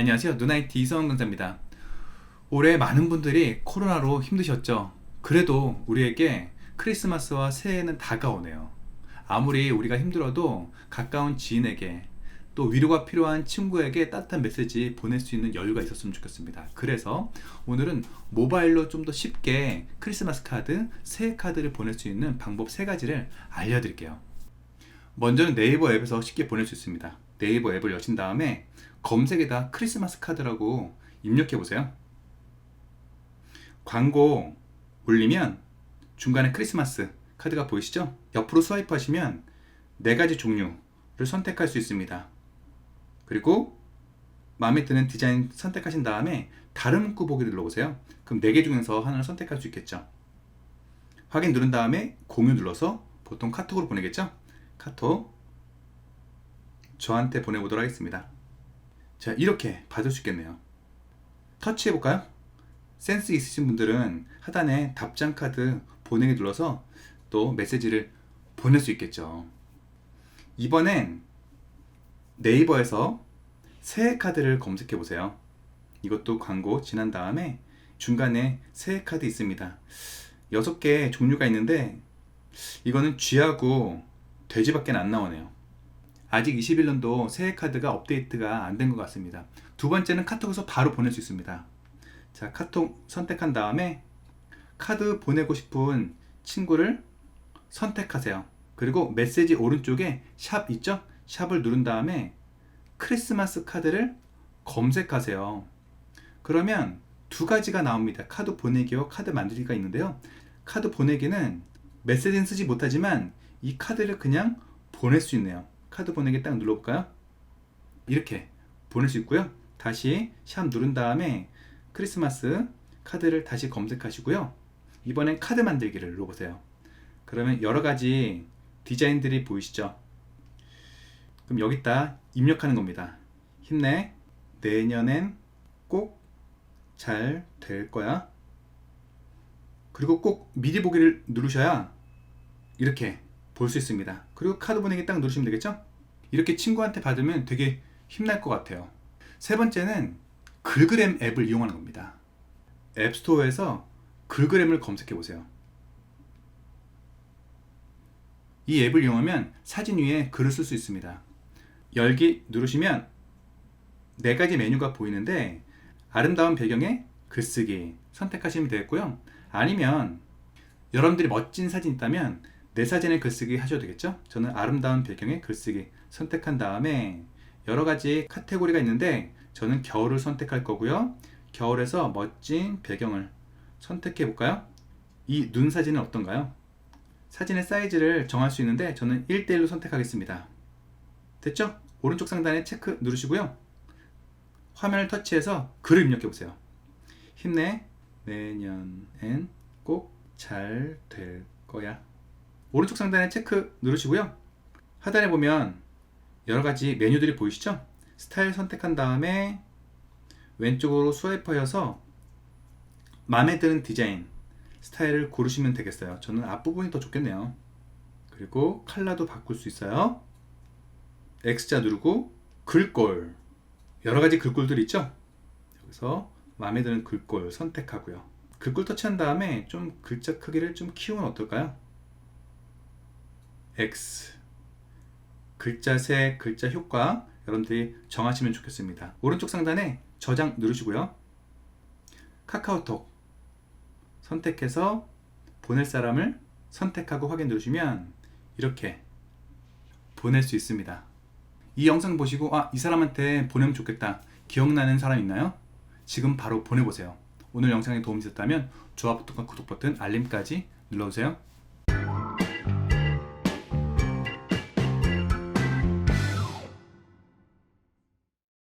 안녕하세요. 누나이티 이성원 강사입니다. 올해 많은 분들이 코로나로 힘드셨죠? 그래도 우리에게 크리스마스와 새해는 다가오네요. 아무리 우리가 힘들어도 가까운 지인에게 또 위로가 필요한 친구에게 따뜻한 메시지 보낼 수 있는 여유가 있었으면 좋겠습니다. 그래서 오늘은 모바일로 좀 더 쉽게 크리스마스 카드, 새해 카드를 보낼 수 있는 방법 세 가지를 알려드릴게요. 먼저는 네이버 앱에서 쉽게 보낼 수 있습니다. 네이버 앱을 여신 다음에 검색에다 크리스마스 카드라고 입력해 보세요. 광고 올리면 중간에 크리스마스 카드가 보이시죠? 옆으로 스와이프 하시면 네 가지 종류를 선택할 수 있습니다. 그리고 마음에 드는 디자인 선택하신 다음에 다른 문구 보기를 눌러보세요. 그럼 네 개 중에서 하나를 선택할 수 있겠죠. 확인 누른 다음에 공유 눌러서 보통 카톡으로 보내겠죠? 카톡 저한테 보내보도록 하겠습니다. 자, 이렇게 받을 수 있겠네요. 터치해 볼까요? 센스 있으신 분들은 하단에 답장 카드 보내기 눌러서 또 메시지를 보낼 수 있겠죠. 이번엔 네이버에서 새해 카드를 검색해 보세요. 이것도 광고 지난 다음에 중간에 새해 카드 있습니다. 6개 종류가 있는데 이거는 쥐하고 돼지밖에 안 나오네요. 아직 21년도 새해 카드가 업데이트가 안 된 것 같습니다. 두 번째는 카톡에서 바로 보낼 수 있습니다. 자, 카톡 선택한 다음에 카드 보내고 싶은 친구를 선택하세요. 그리고 메시지 오른쪽에 샵 있죠? 샵을 누른 다음에 크리스마스 카드를 검색하세요. 그러면 두 가지가 나옵니다. 카드 보내기와 카드 만들기가 있는데요. 카드 보내기는 메시지는 쓰지 못하지만 이 카드를 그냥 보낼 수 있네요. 카드 보내기 딱 눌러볼까요? 이렇게 보낼 수 있고요. 다시 샵 누른 다음에 크리스마스 카드를 다시 검색하시고요. 이번엔 카드 만들기를 눌러보세요. 그러면 여러 가지 디자인들이 보이시죠? 그럼 여기다 입력하는 겁니다. 힘내. 내년엔 꼭 잘 될 거야. 그리고 꼭 미리 보기를 누르셔야 이렇게 볼 수 있습니다. 그리고 카드 보내기 딱 누르시면 되겠죠? 이렇게 친구한테 받으면 되게 힘날 것 같아요. 세 번째는 글그램 앱을 이용하는 겁니다. 앱스토어에서 글그램을 검색해 보세요. 이 앱을 이용하면 사진 위에 글을 쓸 수 있습니다. 열기 누르시면 네 가지 메뉴가 보이는데 아름다운 배경에 글쓰기 선택하시면 되겠고요. 아니면 여러분들이 멋진 사진 있다면 내 사진에 글쓰기 하셔도 되겠죠? 저는 아름다운 배경에 글쓰기 선택한 다음에 여러 가지 카테고리가 있는데 저는 겨울을 선택할 거고요. 겨울에서 멋진 배경을 선택해 볼까요? 이 눈 사진은 어떤가요? 사진의 사이즈를 정할 수 있는데 저는 1대1로 선택하겠습니다. 됐죠? 오른쪽 상단에 체크 누르시고요. 화면을 터치해서 글을 입력해 보세요. 힘내. 내년엔 꼭 잘 될 거야. 오른쪽 상단에 체크 누르시고요. 하단에 보면 여러 가지 메뉴들이 보이시죠? 스타일 선택한 다음에 왼쪽으로 스와이프하여서 마음에 드는 디자인 스타일을 고르시면 되겠어요. 저는 앞부분이 더 좋겠네요. 그리고 컬러도 바꿀 수 있어요. X자 누르고 글꼴 여러 가지 글꼴들이 있죠? 여기서 마음에 드는 글꼴 선택하고요. 글꼴 터치한 다음에 좀 글자 크기를 좀 키우면 어떨까요? X 글자 색, 글자 효과 여러분들이 정하시면 좋겠습니다. 오른쪽 상단에 저장 누르시고요. 카카오톡 선택해서 보낼 사람을 선택하고 확인 누르시면 이렇게 보낼 수 있습니다. 이 영상 보시고 아, 이 사람한테 보내면 좋겠다. 기억나는 사람 있나요? 지금 바로 보내보세요. 오늘 영상이 도움이 됐다면 좋아 버튼과 구독 버튼, 알림까지 눌러주세요.